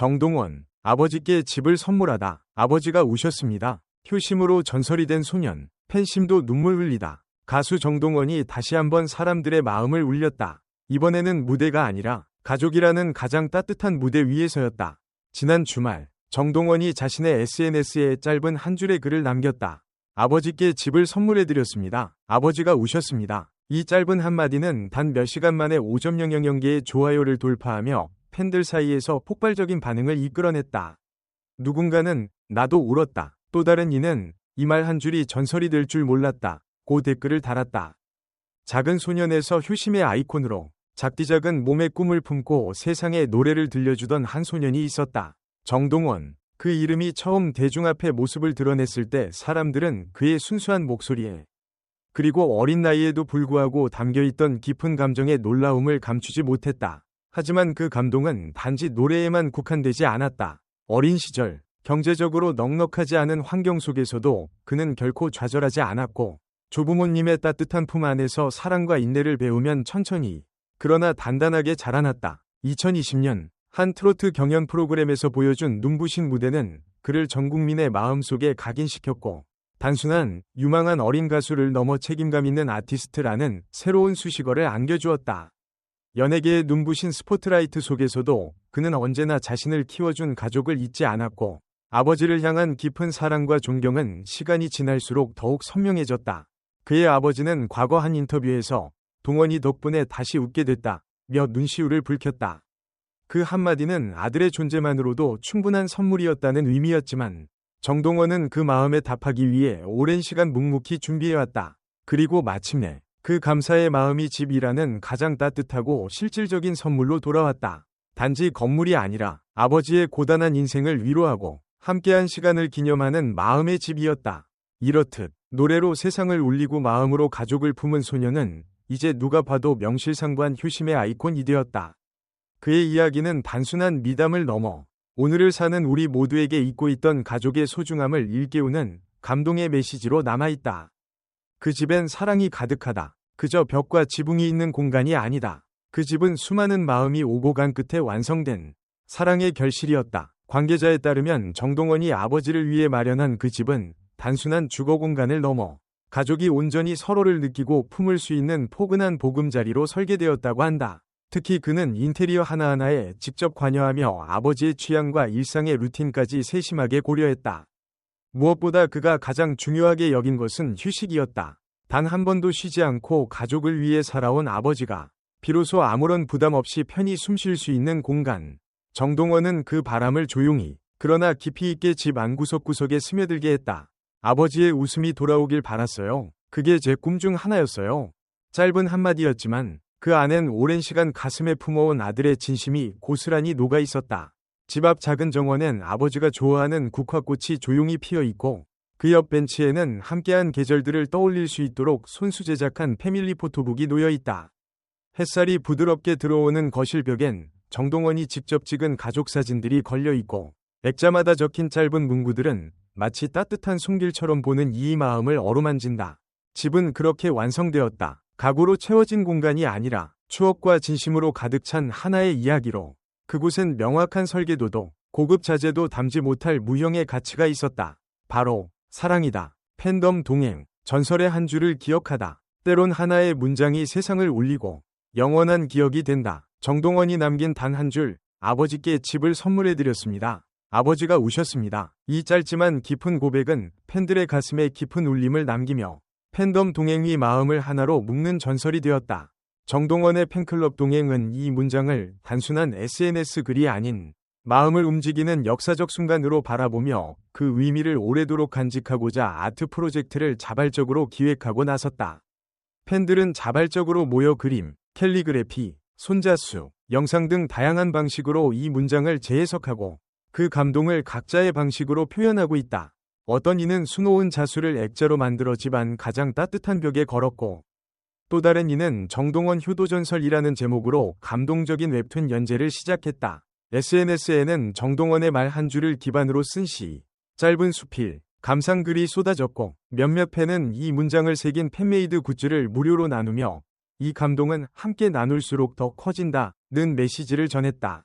정동원, 아버지께 집을 선물하다. 아버지가 우셨습니다. 효심으로 전설이 된 소년, 팬심도 눈물 흘리다. 가수 정동원이 다시 한번 사람들의 마음을 울렸다. 이번에는 무대가 아니라 가족이라는 가장 따뜻한 무대 위에서였다. 지난 주말, 정동원이 자신의 SNS에 짧은 한 줄의 글을 남겼다. 아버지께 집을 선물해드렸습니다. 아버지가 우셨습니다. 이 짧은 한마디는 단 몇 시간 만에 5.00개의 좋아요를 돌파하며 팬들 사이에서 폭발적인 반응을 이끌어냈다. 누군가는 나도 울었다. 또 다른 이는 이 말 한 줄이 전설이 될 줄 몰랐다. 고 댓글을 달았다. 작은 소년에서 효심의 아이콘으로 작디작은 몸에 꿈을 품고 세상에 노래를 들려주던 한 소년이 있었다. 정동원. 그 이름이 처음 대중 앞에 모습을 드러냈을 때 사람들은 그의 순수한 목소리에 그리고 어린 나이에도 불구하고 담겨있던 깊은 감정의 놀라움을 감추지 못했다. 하지만 그 감동은 단지 노래에만 국한되지 않았다. 어린 시절, 경제적으로 넉넉하지 않은 환경 속에서도 그는 결코 좌절하지 않았고 조부모님의 따뜻한 품 안에서 사랑과 인내를 배우면 천천히 그러나 단단하게 자라났다. 2020년 한 트로트 경연 프로그램에서 보여준 눈부신 무대는 그를 전 국민의 마음속에 각인시켰고 단순한 유망한 어린 가수를 넘어 책임감 있는 아티스트라는 새로운 수식어를 안겨주었다. 연예계의 눈부신 스포트라이트 속에서도 그는 언제나 자신을 키워준 가족을 잊지 않았고 아버지를 향한 깊은 사랑과 존경은 시간이 지날수록 더욱 선명해졌다. 그의 아버지는 과거 한 인터뷰에서 동원이 덕분에 다시 웃게 됐다. 며 눈시울을 붉혔다. 그 한마디는 아들의 존재만으로도 충분한 선물이었다는 의미였지만 정동원은 그 마음에 답하기 위해 오랜 시간 묵묵히 준비해왔다. 그리고 마침내 그 감사의 마음이 집이라는 가장 따뜻하고 실질적인 선물로 돌아왔다. 단지 건물이 아니라 아버지의 고단한 인생을 위로하고 함께한 시간을 기념하는 마음의 집이었다. 이렇듯 노래로 세상을 울리고 마음으로 가족을 품은 소녀는 이제 누가 봐도 명실상부한 효심의 아이콘이 되었다. 그의 이야기는 단순한 미담을 넘어 오늘을 사는 우리 모두에게 잊고 있던 가족의 소중함을 일깨우는 감동의 메시지로 남아있다. 그 집엔 사랑이 가득하다. 그저 벽과 지붕이 있는 공간이 아니다. 그 집은 수많은 마음이 오고 간 끝에 완성된 사랑의 결실이었다. 관계자에 따르면 정동원이 아버지를 위해 마련한 그 집은 단순한 주거 공간을 넘어 가족이 온전히 서로를 느끼고 품을 수 있는 포근한 보금자리로 설계되었다고 한다. 특히 그는 인테리어 하나하나에 직접 관여하며 아버지의 취향과 일상의 루틴까지 세심하게 고려했다. 무엇보다 그가 가장 중요하게 여긴 것은 휴식이었다. 단 한 번도 쉬지 않고 가족을 위해 살아온 아버지가 비로소 아무런 부담 없이 편히 숨 쉴 수 있는 공간. 정동원은 그 바람을 조용히 그러나 깊이 있게 집 안구석구석에 스며들게 했다. 아버지의 웃음이 돌아오길 바랐어요. 그게 제 꿈 중 하나였어요. 짧은 한마디였지만 그 안엔 오랜 시간 가슴에 품어온 아들의 진심이 고스란히 녹아 있었다. 집 앞 작은 정원엔 아버지가 좋아하는 국화꽃이 조용히 피어 있고 그 옆 벤치에는 함께한 계절들을 떠올릴 수 있도록 손수 제작한 패밀리 포토북이 놓여 있다. 햇살이 부드럽게 들어오는 거실 벽엔 정동원이 직접 찍은 가족 사진들이 걸려 있고 액자마다 적힌 짧은 문구들은 마치 따뜻한 손길처럼 보는 이 마음을 어루만진다. 집은 그렇게 완성되었다. 가구로 채워진 공간이 아니라 추억과 진심으로 가득 찬 하나의 이야기로 그곳엔 명확한 설계도도 고급 자재도 담지 못할 무형의 가치가 있었다. 바로 사랑이다. 팬덤 동행, 전설의 한 줄을 기억하다. 때론 하나의 문장이 세상을 울리고 영원한 기억이 된다. 정동원이 남긴 단 한 줄, 아버지께 집을 선물해드렸습니다. 아버지가 우셨습니다. 이 짧지만 깊은 고백은 팬들의 가슴에 깊은 울림을 남기며 팬덤 동행이 마음을 하나로 묶는 전설이 되었다. 정동원의 팬클럽 동행은 이 문장을 단순한 SNS 글이 아닌 마음을 움직이는 역사적 순간으로 바라보며 그 의미를 오래도록 간직하고자 아트 프로젝트를 자발적으로 기획하고 나섰다. 팬들은 자발적으로 모여 그림, 캘리그래피, 손자수, 영상 등 다양한 방식으로 이 문장을 재해석하고 그 감동을 각자의 방식으로 표현하고 있다. 어떤 이는 수놓은 자수를 액자로 만들어 집안 가장 따뜻한 벽에 걸었고 또 다른 이는 정동원 효도전설이라는 제목으로 감동적인 웹툰 연재를 시작했다. SNS에는 정동원의 말 한 줄을 기반으로 쓴 시, 짧은 수필, 감상글이 쏟아졌고 몇몇 팬은 이 문장을 새긴 팬메이드 굿즈를 무료로 나누며 이 감동은 함께 나눌수록 더 커진다는 메시지를 전했다.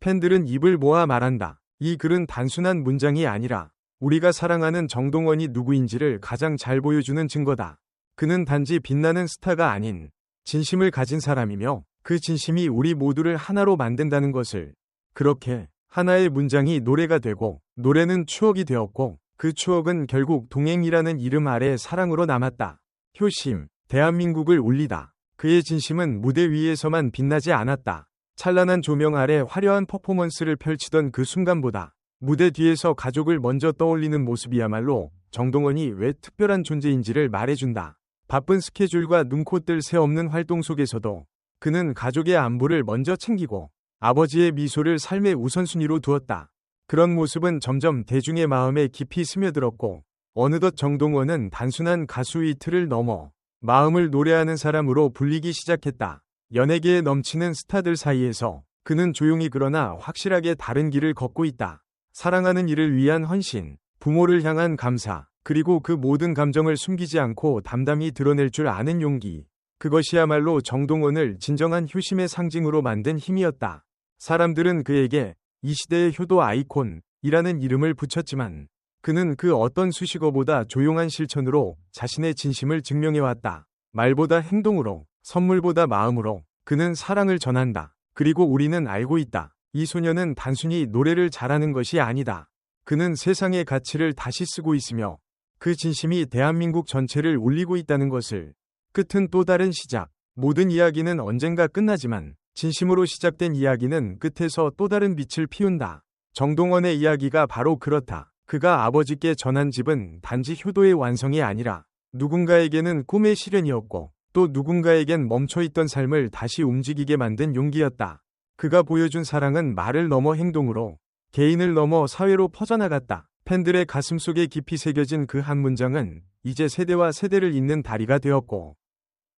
팬들은 입을 모아 말한다. 이 글은 단순한 문장이 아니라 우리가 사랑하는 정동원이 누구인지를 가장 잘 보여주는 증거다. 그는 단지 빛나는 스타가 아닌 진심을 가진 사람이며 그 진심이 우리 모두를 하나로 만든다는 것을 그렇게 하나의 문장이 노래가 되고 노래는 추억이 되었고 그 추억은 결국 동행이라는 이름 아래 사랑으로 남았다. 효심, 대한민국을 울리다. 그의 진심은 무대 위에서만 빛나지 않았다. 찬란한 조명 아래 화려한 퍼포먼스를 펼치던 그 순간보다 무대 뒤에서 가족을 먼저 떠올리는 모습이야말로 정동원이 왜 특별한 존재인지를 말해준다. 바쁜 스케줄과 눈코 뜰 새 없는 활동 속에서도 그는 가족의 안부를 먼저 챙기고 아버지의 미소를 삶의 우선순위로 두었다. 그런 모습은 점점 대중의 마음에 깊이 스며들었고 어느덧 정동원은 단순한 가수의 틀을 넘어 마음을 노래하는 사람으로 불리기 시작했다. 연예계에 넘치는 스타들 사이에서 그는 조용히 그러나 확실하게 다른 길을 걷고 있다. 사랑하는 이를 위한 헌신, 부모를 향한 감사, 그리고 그 모든 감정을 숨기지 않고 담담히 드러낼 줄 아는 용기. 그것이야말로 정동원을 진정한 효심의 상징으로 만든 힘이었다. 사람들은 그에게 이 시대의 효도 아이콘이라는 이름을 붙였지만 그는 그 어떤 수식어보다 조용한 실천으로 자신의 진심을 증명해왔다. 말보다 행동으로, 선물보다 마음으로 그는 사랑을 전한다. 그리고 우리는 알고 있다. 이 소녀는 단순히 노래를 잘하는 것이 아니다. 그는 세상의 가치를 다시 쓰고 있으며 그 진심이 대한민국 전체를 울리고 있다는 것을 끝은 또 다른 시작. 모든 이야기는 언젠가 끝나지만 진심으로 시작된 이야기는 끝에서 또 다른 빛을 피운다. 정동원의 이야기가 바로 그렇다. 그가 아버지께 전한 집은 단지 효도의 완성이 아니라 누군가에게는 꿈의 실현이었고 또 누군가에겐 멈춰있던 삶을 다시 움직이게 만든 용기였다. 그가 보여준 사랑은 말을 넘어 행동으로 개인을 넘어 사회로 퍼져나갔다. 팬들의 가슴 속에 깊이 새겨진 그 한 문장은 이제 세대와 세대를 잇는 다리가 되었고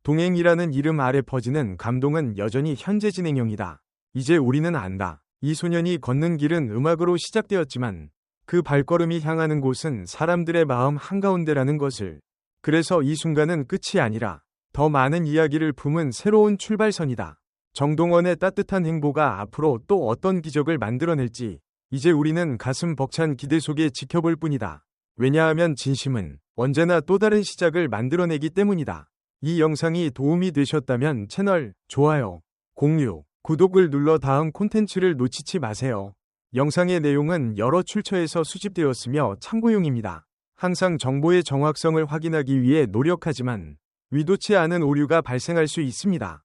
동행이라는 이름 아래 퍼지는 감동은 여전히 현재 진행형이다. 이제 우리는 안다. 이 소년이 걷는 길은 음악으로 시작되었지만 그 발걸음이 향하는 곳은 사람들의 마음 한가운데라는 것을. 그래서 이 순간은 끝이 아니라 더 많은 이야기를 품은 새로운 출발선이다. 정동원의 따뜻한 행보가 앞으로 또 어떤 기적을 만들어낼지 이제 우리는 가슴 벅찬 기대 속에 지켜볼 뿐이다. 왜냐하면 진심은 언제나 또 다른 시작을 만들어내기 때문이다. 이 영상이 도움이 되셨다면 채널 좋아요, 공유, 구독을 눌러 다음 콘텐츠를 놓치지 마세요. 영상의 내용은 여러 출처에서 수집되었으며 참고용입니다. 항상 정보의 정확성을 확인하기 위해 노력하지만 위도치 않은 오류가 발생할 수 있습니다.